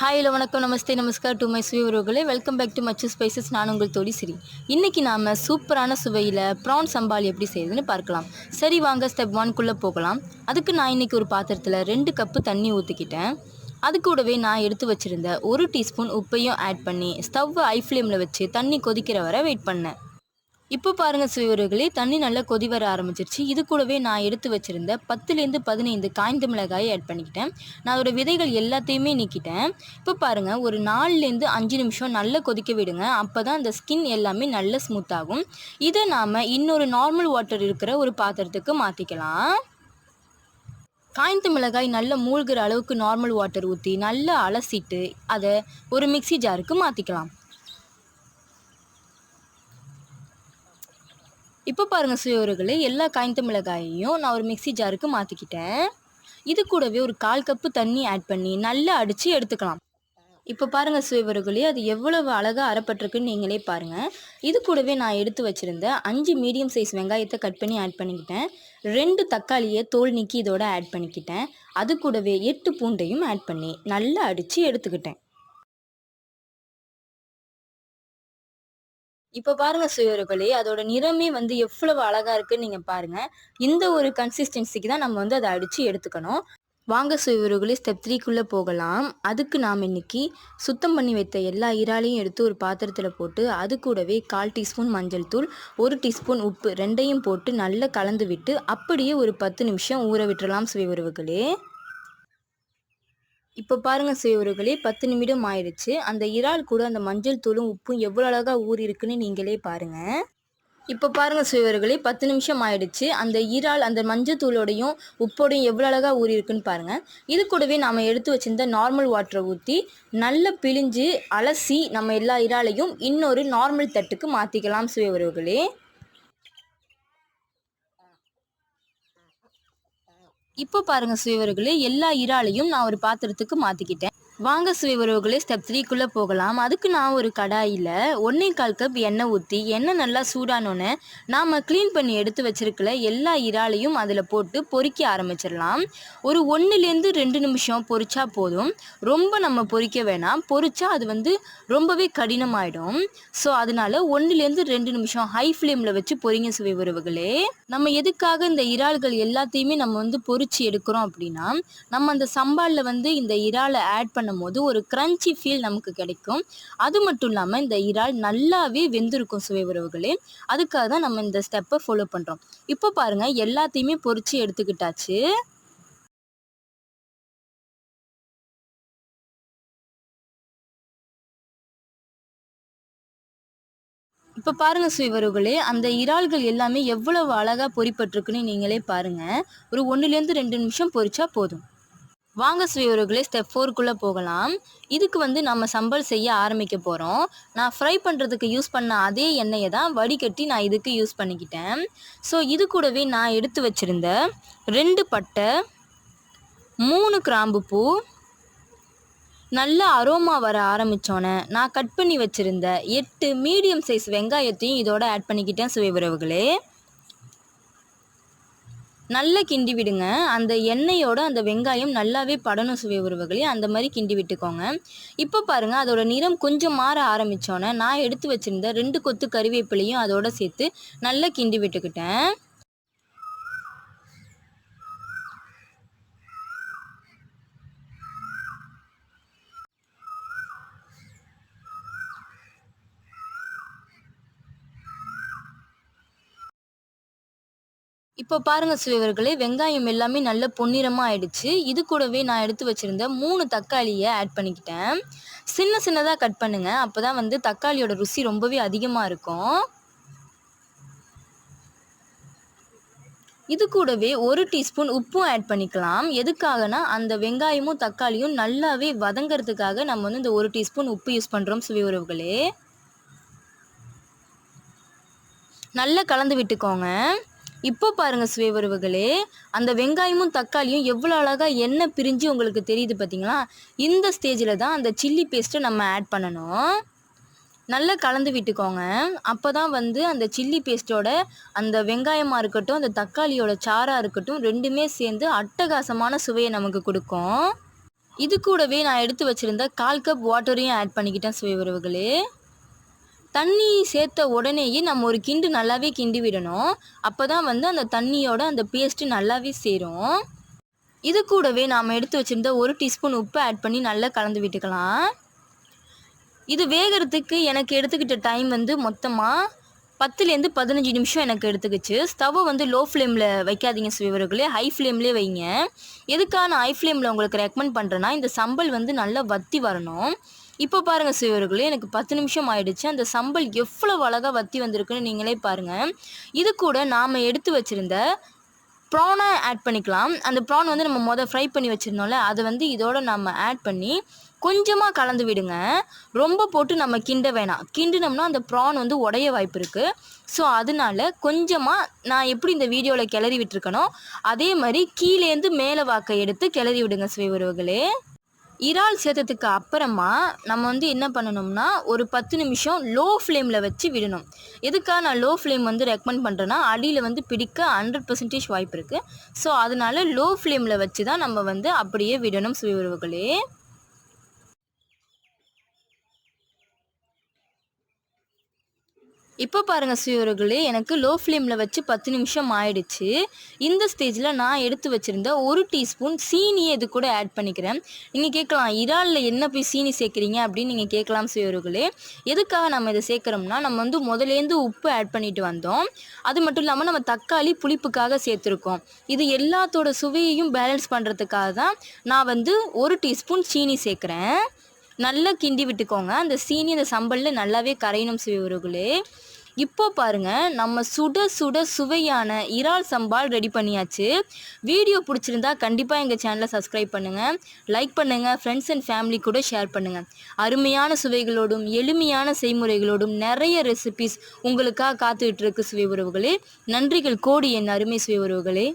Hi hello வணக்கம். நமஸ்தே நமஸ்கார் to my சுவிவர்களே welcome back to Machu spices நான் உங்கள் தோடி சிரி. இன்றைக்கி நாம் சூப்பரான சுவையில் ப்ரான் சம்பால் எப்படி செய்யுதுன்னு பார்க்கலாம். சரி வாங்க ஸ்டெப் ஒன்குள்ளே போகலாம். அதுக்கு நான் இன்றைக்கி ஒரு பாத்திரத்தில் ரெண்டு கப்பு தண்ணி ஊற்றிக்கிட்டேன் அது கூடவே நான் எடுத்து வச்சுருந்த ஒரு டீஸ்பூன் உப்பையும் ஆட் பண்ணி ஸ்டவ்வை ஐ ஃப்ளேமில் வச்சு தண்ணி கொதிக்கிற வரை வெயிட் பண்ணேன். இப்போ பாருங்கள் சுவையுறர்களே தண்ணி நல்லா கொதி வர ஆரம்பிச்சிருச்சு. இது கூடவே நான் எடுத்து வச்சுருந்த பத்துலேருந்து பதினைந்து காய்ந்த மிளகாயை ஆட் பண்ணிக்கிட்டேன். நான் அதோட விதைகள் எல்லாத்தையுமே நீக்கிட்டேன். இப்போ பாருங்கள் ஒரு நாலுலேருந்து அஞ்சு நிமிஷம் நல்லா கொதிக்க விடுங்க. அப்போ தான் அந்த ஸ்கின் எல்லாமே நல்ல ஸ்மூத் ஆகும். இதை நாம் இன்னொரு நார்மல் வாட்டர் இருக்கிற ஒரு பாத்திரத்துக்கு மாற்றிக்கலாம் காய்ந்த மிளகாய் நல்லா மூழ்கிற அளவுக்கு நார்மல் வாட்டர் ஊற்றி நல்லா அலசிட்டு அதை ஒரு மிக்சி ஜாருக்கு மாற்றிக்கலாம் இப்போ பாருங்கள் சுயோர்களே எல்லா காய்ந்த மிளகாயையும் நான் ஒரு மிக்சி ஜாருக்கு மாற்றிக்கிட்டேன் இது கூடவே ஒரு கால் கப்பு தண்ணி ஆட் பண்ணி நல்லா அடித்து எடுத்துக்கலாம். இப்போ பாருங்கள் சுயவர்களே அது எவ்வளவு அழகாக அறப்பட்டிருக்குன்னு நீங்களே பாருங்கள் இது கூடவே நான் எடுத்து வச்சுருந்த அஞ்சு மீடியம் சைஸ் வெங்காயத்தை கட் பண்ணி ஆட் பண்ணிக்கிட்டேன். ரெண்டு தக்காளியை தோல் நீக்கி இதோட ஆட் பண்ணிக்கிட்டேன். அது கூடவே எட்டு பூண்டையும் ஆட் பண்ணி நல்லா அடித்து எடுத்துக்கிட்டேன். இப்போ பாருங்க சுயர்களே அதோட நிறமே வந்து எவ்வளவு அழகா இருக்குன்னு நீங்க பாருங்க. இந்த ஒரு கன்சிஸ்டன்சிக்கு தான் நம்ம வந்து அதை அடிச்சு எடுத்துக்கணும். வாங்க சுயர்களே ஸ்டெப் த்ரீக்குள்ளே போகலாம். அதுக்கு நாம் இன்னைக்கு சுத்தம் பண்ணி வைத்த எல்லா இறாலையும் எடுத்து ஒரு பாத்திரத்தில் போட்டு அது கூடவே கால் டீஸ்பூன் மஞ்சள் தூள் ஒரு டீஸ்பூன் உப்பு ரெண்டையும் போட்டு நல்லா கலந்து விட்டு அப்படியே ஒரு பத்து நிமிஷம் ஊற விட்டுறலாம் சுயவர்களே இப்போ பாருங்கள் சுயவர்களே பத்து நிமிடம் ஆயிடுச்சு. அந்த இறால் கூட அந்த மஞ்சள் தூளும் உப்பும் எவ்வளோ அழகாக ஊறி இருக்குன்னு நீங்களே பாருங்கள் இப்போ பாருங்கள் சுயவர்களே பத்து நிமிஷம் ஆயிடுச்சு. அந்த இறால் அந்த மஞ்சள் தூளோடையும் உப்போடையும் எவ்வளோ அழகாக ஊறி இருக்குன்னு பாருங்கள் இது கூடவே நாம் எடுத்து வச்சிருந்த நார்மல் வாட்டரை ஊற்றி நல்லா பிழிஞ்சு அலசி நம்ம எல்லா இறாலையும் இன்னொரு நார்மல் தட்டுக்கு மாற்றிக்கலாம் சுயவர்களே இப்போ பாருங்க சுயவர்களே எல்லா இறாலையும் நான் ஒரு பாத்திரத்துக்கு மாற்றிக்கிட்டேன் வாங்க சுவை உறவுகளே ஸ்டெப் த்ரீக்குள்ளே போகலாம். அதுக்கு நான் ஒரு கடாயில் ஒன்றே கால் கப் எண்ணெய் ஊற்றி எண்ணெய் நல்லா சூடானோன்னு நாம் க்ளீன் பண்ணி எடுத்து வச்சிருக்கல எல்லா இறாலையும் அதில் போட்டு பொறிக்க ஆரம்பிச்சிடலாம். ஒரு ஒன்றுலேருந்து ரெண்டு நிமிஷம் பொறிச்சா போதும். ரொம்ப நம்ம பொறிக்க வேணாம். பொறிச்சா அது வந்து ரொம்பவே கடினமாயிடும். ஸோ அதனால ஒன்றுலேருந்து ரெண்டு நிமிஷம் ஹை ஃப்ளேமில் வச்சு பொறிங்க சுவை உறவுகளே. நம்ம எதுக்காக இந்த இறால்கள் எல்லாத்தையுமே நம்ம வந்து பொறிச்சு எடுக்கிறோம் அப்படின்னா நம்ம அந்த சம்பாலில் வந்து இந்த இறாலை ஆட் பண்ண பண்ணும்போது ஒரு க்ரன்ச்சி ஃபீல் நமக்கு கிடைக்கும். அது மட்டும் இல்லாமல் இந்த இறால் நல்லாவே வெந்திருக்கும் சுவை உறவுகளே. அதுக்காக தான் நம்ம இந்த ஸ்டெப்பை ஃபாலோ பண்ணுறோம் இப்போ பாருங்கள் எல்லாத்தையுமே பொரிச்சு எடுத்துக்கிட்டாச்சு. இப்போ பாருங்க சுவைவர்களே அந்த இறால்கள் எல்லாமே எவ்வளவு அழகாக பொறிப்பட்டிருக்குன்னு நீங்களே பாருங்க. ஒரு ஒன்றுலேருந்து ரெண்டு நிமிஷம் பொரிச்சா போதும். வாங்க சுயவர்களே ஸ்டெப் ஃபோருக்குள்ளே போகலாம். இதுக்கு வந்து நம்ம சம்பல் செய்ய ஆரம்பிக்க போகிறோம் நான் ஃப்ரை பண்ணுறதுக்கு யூஸ் பண்ண அதே எண்ணெயை தான் வடிகட்டி நான் இதுக்கு யூஸ் பண்ணிக்கிட்டேன். ஸோ இது கூடவே நான் எடுத்து வச்சுருந்த ரெண்டு பட்டை மூணு கிராம்பு பூ நல்ல அரோமா வர ஆரம்பித்தோன்னே நான் கட் பண்ணி வச்சுருந்த எட்டு மீடியம் சைஸ் வெங்காயத்தையும் இதோட ஆட் பண்ணிக்கிட்டேன் சுவை உறவுகளே நல்லா கிண்டி விடுங்க. அந்த எண்ணெயோட அந்த வெங்காயம் நல்லாவே படணும் சுவை உறவுகளே அந்த மாதிரி கிண்டி விட்டுக்கோங்க. இப்போ பாருங்கள் அதோட நிறம் கொஞ்சம் மாற ஆரம்பித்தோன்னே நான் எடுத்து வச்சுருந்த ரெண்டு கொத்து கறிவேப்பிலையும் அதோட சேர்த்து நல்லா கிண்டி விட்டுக்கிட்டேன். இப்போ பாருங்க சுவைவர்களே வெங்காயம் எல்லாமே நல்ல பொன்னிறமாக ஆயிடுச்சு. இது கூடவே நான் எடுத்து வச்சுருந்த மூணு தக்காளியை ஆட் பண்ணிக்கிட்டேன். சின்ன சின்னதாக கட் பண்ணுங்கள் அப்போ தான் வந்து தக்காளியோட ருசி ரொம்பவே அதிகமாக இருக்கும். இது கூடவே ஒரு டீஸ்பூன் உப்பும் ஆட் பண்ணிக்கலாம். எதுக்காகனா அந்த வெங்காயமும் தக்காளியும் நல்லாவே வதங்கிறதுக்காக நம்ம வந்து இந்த ஒரு டீஸ்பூன் உப்பு யூஸ் பண்ணுறோம் சுவை உறவுகளே நல்லா கலந்து விட்டுக்கோங்க. இப்போ பாருங்க சுவைவரவுகளே அந்த வெங்காயமும் தக்காளியும் எவ்வளோ அழகாக எண்ணெய் பிரிஞ்சு உங்களுக்கு தெரியுது பார்த்தீங்களா இந்த ஸ்டேஜில் தான் அந்த சில்லி பேஸ்ட்டை நம்ம ஆட் பண்ணணும். நல்லா கலந்து விட்டுக்கோங்க. அப்போ தான் வந்து அந்த சில்லி பேஸ்ட்டோட அந்த வெங்காயமாக இருக்கட்டும் அந்த தக்காளியோட சாராக இருக்கட்டும் ரெண்டுமே சேர்ந்து அட்டகாசமான சுவையை நமக்கு கொடுக்கும். இது கூடவே நான் எடுத்து வச்சுருந்த கால் கப் வாட்டரையும் ஆட் பண்ணிக்கிட்டேன் சுவை உறவுகளே. தண்ணி சேர்த்த உடனேயே நம்ம ஒரு கிண்டு நல்லாவே கிண்டி விடணும். அப்போ தான் வந்து அந்த தண்ணியோட அந்த பேஸ்ட்டு நல்லாவே சேரும். இது கூடவே நாம் எடுத்து வச்சுருந்த ஒரு டீஸ்பூன் உப்பு ஆட் பண்ணி நல்லா கலந்து விட்டுக்கலாம். இது வேகிறதுக்கு எனக்கு எடுத்துக்கிட்ட டைம் வந்து மொத்தமாக பத்துலேருந்து பதினஞ்சு நிமிஷம் எனக்கு எடுத்துக்கிச்சு. ஸ்டவ்வை வந்து லோ ஃப்ளேமில் வைக்காதீங்க சுவைவர்களே ஹை ஃப்ளேம்லேயே வைங்க. எதுக்காக நான் ஹை ஃப்ளேமில் உங்களுக்கு ரெக்கமெண்ட் பண்ணுறேன்னா இந்த சம்பல் வந்து நல்லா வத்தி வரணும். இப்போ பாருங்கள் சிவர்களே எனக்கு பத்து நிமிஷம் ஆயிடுச்சு. அந்த சம்பல் எவ்வளோ அழகாக வத்தி வந்திருக்குன்னு நீங்களே பாருங்கள் இது கூட நாம் எடுத்து வச்சுருந்த ப்ரானை ஆட் பண்ணிக்கலாம். அந்த ப்ரான் வந்து நம்ம மொதல் ஃப்ரை பண்ணி வச்சுருந்தோம்ல அதை வந்து இதோட நம்ம ஆட் பண்ணி கொஞ்சமாக கலந்து விடுங்க. ரொம்ப போட்டு நம்ம கிண்ட வேணாம். கிண்டினோம்னா அந்த ப்ரான் வந்து உடைய வாய்ப்பு இருக்குது ஸோ அதனால கொஞ்சமாக நான் எப்படி இந்த வீடியோவில் கிளறி விட்டுருக்கனோ அதே மாதிரி கீழேருந்து மேலே வாக்கை எடுத்து கிளறி விடுங்க சுவை உறவுகளே இறால் சேர்த்ததுக்கு அப்புறமா நம்ம வந்து என்ன பண்ணணும்னா ஒரு பத்து நிமிஷம் லோ ஃப்ளேமில் வச்சு விடணும். எதுக்காக நான் லோ ஃப்ளேம் வந்து ரெக்கமெண்ட் பண்ணுறேன்னா அடியில் வந்து பிடிக்க ஹண்ட்ரட் பர்சன்டேஜ் வாய்ப்பு இருக்குது ஸோ அதனால லோ ஃப்ளேமில் வச்சு தான் நம்ம வந்து அப்படியே விடணும் சுவை இப்போ பாருங்கள் சுயவர்களே எனக்கு லோ ஃப்ளேமில் வச்சு பத்து நிமிஷம் ஆயிடுச்சு. இந்த ஸ்டேஜில் நான் எடுத்து வச்சுருந்த ஒரு டீஸ்பூன் சீனியை இது கூட ஆட் பண்ணிக்கிறேன். நீங்கள் கேட்கலாம் இறாலில் என்ன போய் சீனி சேர்க்குறீங்க அப்படின்னு நீங்கள் கேட்கலாம் சுயவர்களே எதுக்காக நம்ம இதை சேர்க்குறோம்னா நம்ம வந்து முதலேருந்து உப்பு ஆட் பண்ணிட்டு வந்தோம். அது மட்டும் இல்லாமல் நம்ம தக்காளி புளிப்புக்காக சேர்த்துருக்கோம். இது எல்லாத்தோட சுவையையும் பேலன்ஸ் பண்ணுறதுக்காக தான் நான் வந்து ஒரு டீஸ்பூன் சீனி சேர்க்குறேன். நல்லா கிண்டி விட்டுக்கோங்க. அந்த சீனி அந்த சம்பலில் நல்லாவே கரையணும் சுவையுறவுகளே இப்போ பாருங்க நம்ம சுட சுட சுவையான இறால் சம்பால் ரெடி பண்ணியாச்சு. வீடியோ பிடிச்சிருந்தா கண்டிப்பாக எங்கள் சேனலை சப்ஸ்கிரைப் பண்ணுங்கள் லைக் பண்ணுங்கள் ஃப்ரெண்ட்ஸ் அண்ட் ஃபேமிலி கூட ஷேர் பண்ணுங்கள் அருமையான சுவைகளோடும் எளிமையான செய்முறைகளோடும் நிறைய ரெசிபிஸ் உங்களுக்காக காத்துக்கிட்டு இருக்கு சுவை உறவுகளே. நன்றிகள் கோடி என் அருமை சுவை உறவுகளே.